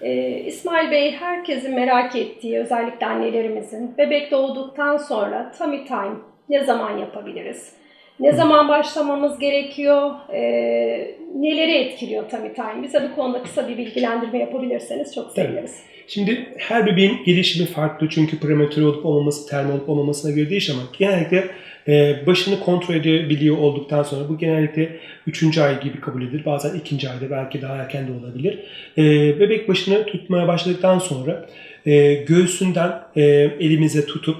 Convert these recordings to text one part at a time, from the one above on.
Ee, İsmail Bey herkesin merak ettiği özellikle annelerimizin bebek doğduktan sonra tummy time ne zaman yapabiliriz? Ne zaman başlamamız gerekiyor? Ee, neleri etkiliyor tummy time? Bize bu konuda kısa bir bilgilendirme yapabilirseniz çok seviniriz. Şimdi her bebeğin gelişimi farklı çünkü prematür olup olmaması, term olup olmamasına göre değişir ama genellikle e, başını kontrol edebiliyor olduktan sonra bu genellikle 3. ay gibi kabul edilir. Bazen 2. ayda belki daha erken de olabilir. E, bebek başını tutmaya başladıktan sonra e, göğsünden e, elimize tutup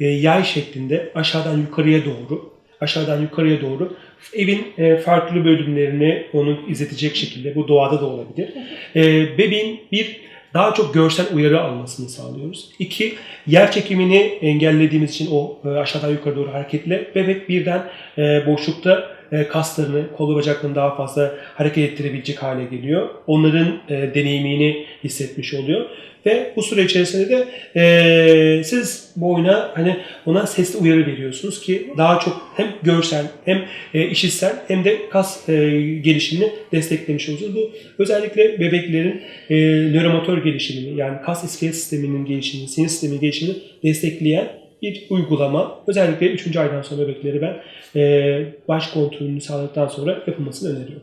e, yay şeklinde aşağıdan yukarıya doğru aşağıdan yukarıya doğru evin e, farklı bölümlerini onu izletecek şekilde bu doğada da olabilir. E, bebeğin bir daha çok görsel uyarı almasını sağlıyoruz. İki, yer çekimini engellediğimiz için o e, aşağıdan yukarı doğru hareketle bebek birden boşlukta kaslarını, kol ve bacaklarını daha fazla hareket ettirebilecek hale geliyor. Onların e, deneyimini hissetmiş oluyor. Ve bu süre içerisinde de e, siz bu oyuna hani ona sesli uyarı veriyorsunuz ki daha çok hem görsel hem e, işitsel hem de kas e, gelişimini desteklemiş olacağız. Bu özellikle bebeklerin e, nöromotor gelişimini yani kas iskelet sisteminin gelişimini, sinir sisteminin gelişimini destekleyen bir uygulama. Özellikle 3. aydan sonra bebekleri ben baş kontrolünü sağladıktan sonra yapılmasını öneriyorum.